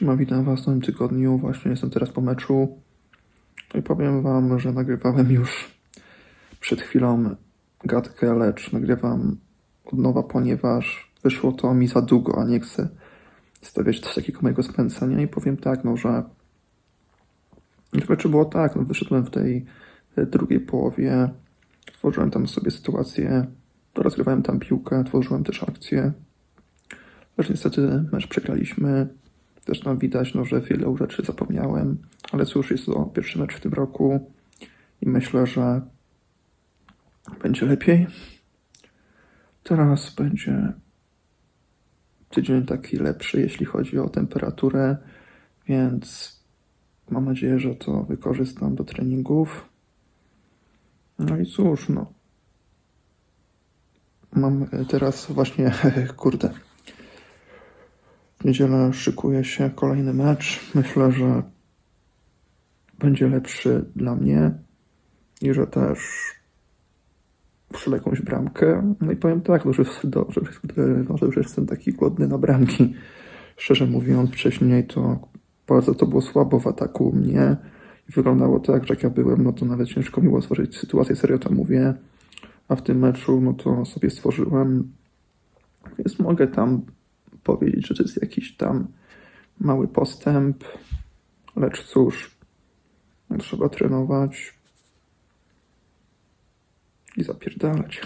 Siema, witam Was w nowym tygodniu. Właśnie jestem teraz po meczu. No i powiem Wam, że nagrywałem już przed chwilą gadkę, lecz nagrywam od nowa, ponieważ wyszło to mi za długo, a nie chcę stawiać coś takiego mojego spędzenia. I powiem tak, no, że w meczu było tak, no, wyszedłem w tej drugiej połowie, tworzyłem tam sobie sytuację, rozgrywałem tam piłkę, tworzyłem też akcję. Lecz niestety mecz przegraliśmy. Też tam widać, no, że wiele rzeczy zapomniałem, ale cóż, jest to pierwszy mecz w tym roku i myślę, że będzie lepiej. Teraz będzie tydzień taki lepszy, jeśli chodzi o temperaturę, więc mam nadzieję, że to wykorzystam do treningów. No i cóż, no. Mam e, teraz właśnie, kurde, w niedzielę szykuje się kolejny mecz. Myślę, że będzie lepszy dla mnie i że też strzelę jakąś bramkę. No i powiem tak, no, że, do, że, że, że jestem taki głodny na bramki. Szczerze mówiąc, wcześniej to bardzo to było słabo w ataku u mnie wyglądało tak, że jak ja byłem, no to nawet ciężko mi było stworzyć sytuację, serio to mówię. A w tym meczu, no to sobie stworzyłem, więc mogę tam powiedzieć, że to jest jakiś tam mały postęp, lecz cóż, trzeba trenować i zapierdalać.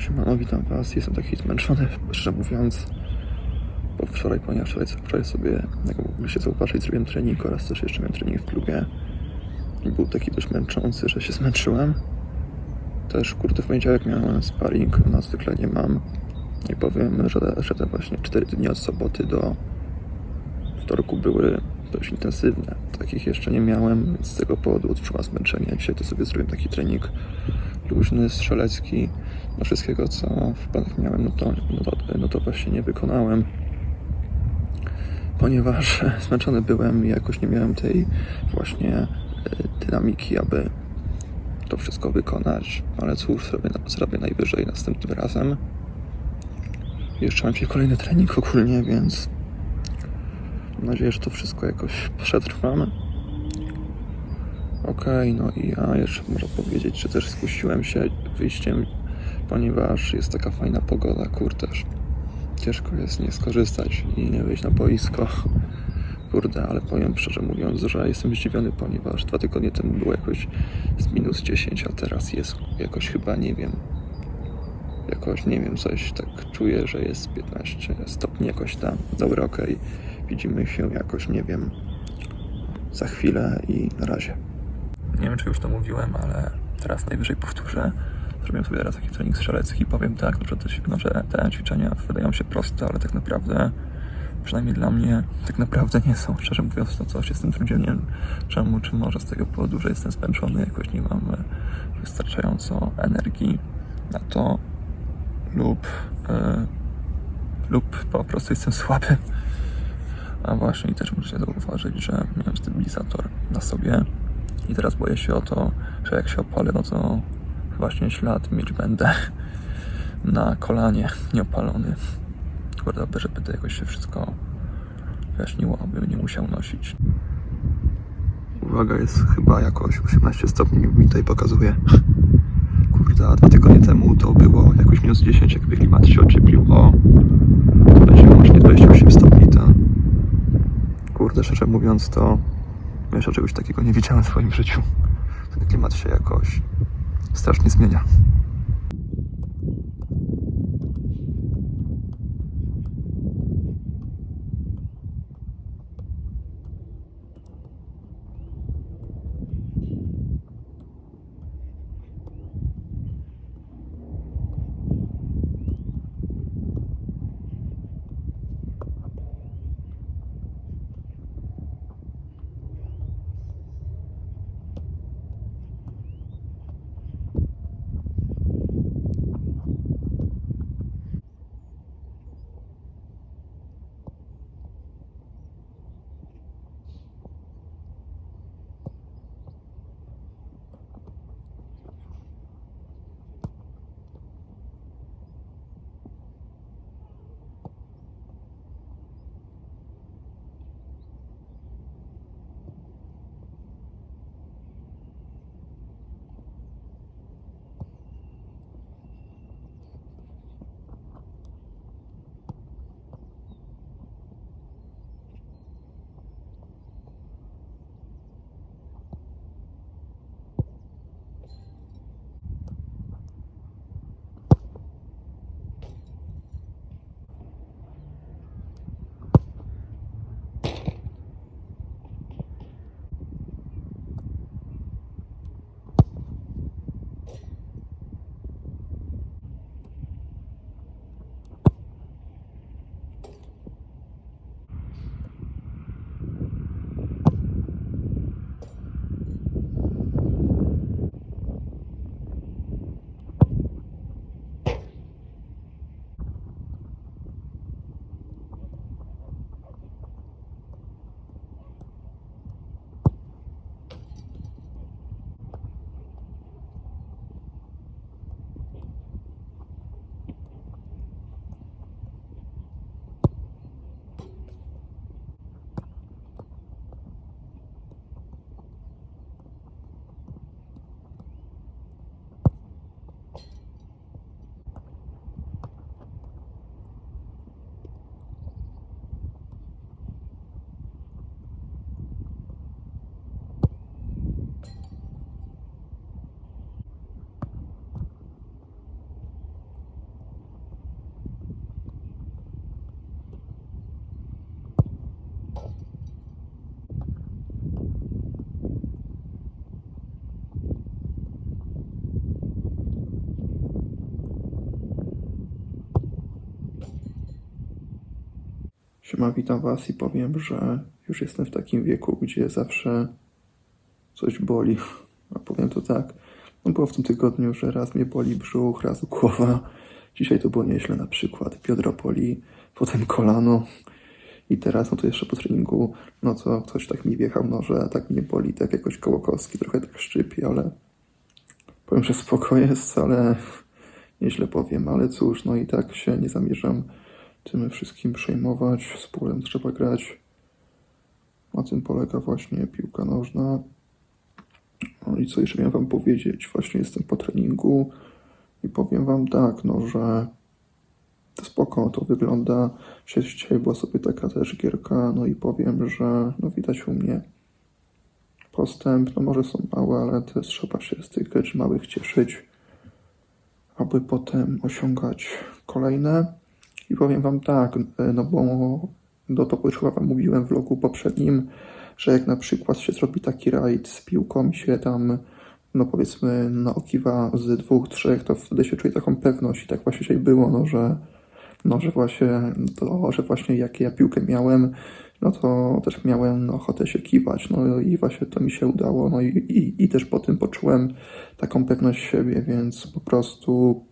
Siemano, witam was. Jestem taki zmęczony, szczerze mówiąc. Bo wczoraj, ponieważ wczoraj, wczoraj sobie, jak mogliście zauważyć, zrobiłem trening oraz też jeszcze miałem trening w klubie. I był taki dość męczący, że się zmęczyłem. Też, kurde, w poniedziałek miałem sparring, na zwykle nie mam. I powiem, że, że te właśnie 4 dni od soboty do wtorku były dość intensywne. Takich jeszcze nie miałem, z tego powodu odczuwam zmęczenie. Dzisiaj to sobie zrobiłem taki trening luźny, strzelecki. No wszystkiego, co w planach miałem, no to, no to, no to właśnie nie wykonałem. Ponieważ zmęczony byłem i jakoś nie miałem tej właśnie e, dynamiki, aby to wszystko wykonać. Ale cóż, zrobię, zrobię najwyżej następnym razem. Jeszcze mam dzisiaj kolejny trening ogólnie, więc Mam nadzieję, że to wszystko jakoś przetrwam. Okej, no i ja jeszcze muszę powiedzieć, że też skusiłem się wyjściem, ponieważ jest taka fajna pogoda, kurde. Ciężko jest nie skorzystać i nie wyjść na boisko. Kurde, ale powiem szczerze mówiąc, że jestem zdziwiony, ponieważ dwa tygodnie temu było jakoś z minus 10, a teraz jest jakoś chyba, nie wiem, jakoś, nie wiem, coś tak czuję, że jest 15 stopni jakoś tam. Dobra, okej. Widzimy się jakoś, nie wiem, za chwilę i na razie. Nie wiem, czy już to mówiłem, ale teraz najwyżej powtórzę. Zrobiłem sobie teraz taki trening strzelecki. Powiem tak, no, że te, że te ćwiczenia wydają się proste, ale tak naprawdę, przynajmniej dla mnie, tak naprawdę nie są. Szczerze mówiąc, to coś jestem trudzieniem. Czemu? Czy może z tego powodu, że jestem zmęczony, jakoś nie mam e, wystarczająco energii na to, lub, e, lub po prostu jestem słaby. A właśnie, też muszę zauważyć, że miałem stabilizator na sobie i teraz boję się o to, że jak się opalę, no to właśnie ślad mieć będę na kolanie nieopalony. Kurde, żeby to jakoś się wszystko wyjaśniło, abym nie musiał nosić. Uwaga, jest chyba jakoś 18 stopni mi tutaj pokazuje. Kurde, a dwa tygodnie temu to było jakoś minus 10, jakby klimat się ocieplił o... To będzie łącznie 28 stopni, to... Kurde, szczerze mówiąc, to jeszcze czegoś takiego nie widziałem w swoim życiu. Ten klimat się jakoś strasznie zmienia. Siema, witam Was i powiem, że już jestem w takim wieku, gdzie zawsze coś boli. A powiem to tak, no było w tym tygodniu, że raz mnie boli brzuch, raz głowa. Dzisiaj to było nieźle, na przykład biodro boli, potem kolano. I teraz, no to jeszcze po treningu, no to ktoś tak mi wjechał, no że tak mnie boli, tak jakoś koło kostki, trochę tak szczypi, ale powiem, że spoko jest, ale nieźle powiem, ale cóż, no i tak się nie zamierzam tym wszystkim przejmować, z bólem trzeba grać. Na tym polega właśnie piłka nożna. No i co jeszcze miałem wam powiedzieć? Właśnie jestem po treningu i powiem wam tak, no że to spoko to wygląda. Dzisiaj była sobie taka też gierka, no i powiem, że no widać u mnie postęp, no może są małe, ale też trzeba się z tych rzeczy małych cieszyć, aby potem osiągać kolejne. I powiem wam tak, e, no bo do to już chyba wam mówiłem w vlogu poprzednim, że jak na przykład się zrobi taki rajd z piłką i się tam, no powiedzmy, naokiwa z dwóch, trzech, to wtedy się czuje taką pewność i tak właśnie dzisiaj było, no że, no, że właśnie to, że właśnie jak ja piłkę miałem, no to też miałem no, ochotę się kiwać, no i właśnie to mi się udało, no i, i, i też po tym poczułem taką pewność siebie, więc po prostu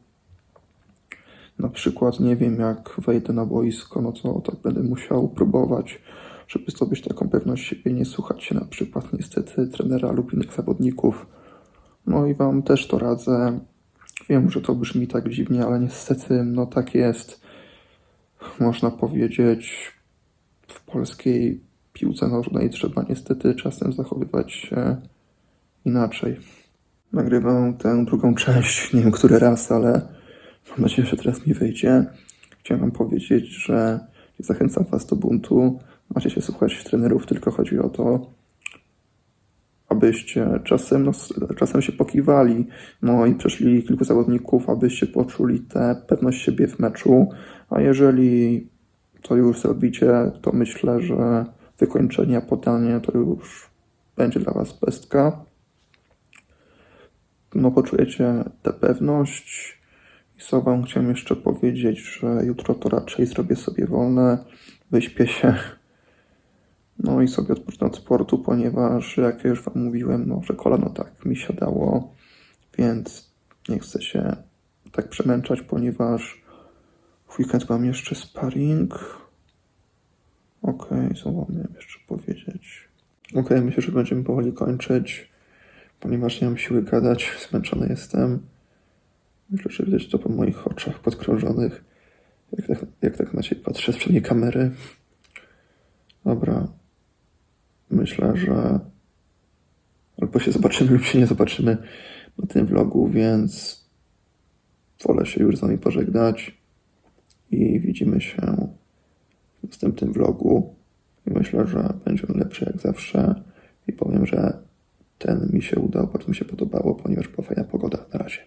na przykład nie wiem, jak wejdę na boisko, no to tak będę musiał próbować, żeby zdobyć taką pewność siebie, nie słuchać się na przykład niestety trenera lub innych zawodników. No i wam też to radzę. Wiem, że to brzmi tak dziwnie, ale niestety no tak jest. Można powiedzieć, w polskiej piłce nożnej trzeba niestety czasem zachowywać się inaczej. Nagrywam tę drugą część, nie wiem który raz, ale mam nadzieję, że teraz mi wyjdzie. Chciałem wam powiedzieć, że zachęcam was do buntu. Macie się słuchać trenerów, tylko chodzi o to, abyście czasem, no, czasem się pokiwali, no i przeszli kilku zawodników, abyście poczuli tę pewność siebie w meczu, a jeżeli to już zrobicie, to myślę, że wykończenie, podanie to już będzie dla was pestka. No poczujecie tę pewność i co wam chciałem jeszcze powiedzieć, że jutro to raczej zrobię sobie wolne, wyśpię się, no i sobie odpocznę od sportu, ponieważ jak ja już wam mówiłem, no, że kolano tak mi siadało, więc nie chcę się tak przemęczać, ponieważ w weekend mam jeszcze sparring. Okej, co wam miałem jeszcze powiedzieć? Okej, myślę, że będziemy powoli kończyć, ponieważ nie mam siły gadać, zmęczony jestem. Myślę, że widać to po moich oczach podkrążonych, jak tak, jak tak na ciebie patrzę z przedniej kamery. Dobra, myślę, że albo się zobaczymy, lub się nie zobaczymy na tym vlogu, więc wolę się już z wami pożegnać i widzimy się w następnym vlogu. I myślę, że będzie on lepszy jak zawsze i powiem, że ten mi się udał, bardzo mi się podobało, ponieważ była fajna pogoda. Na razie.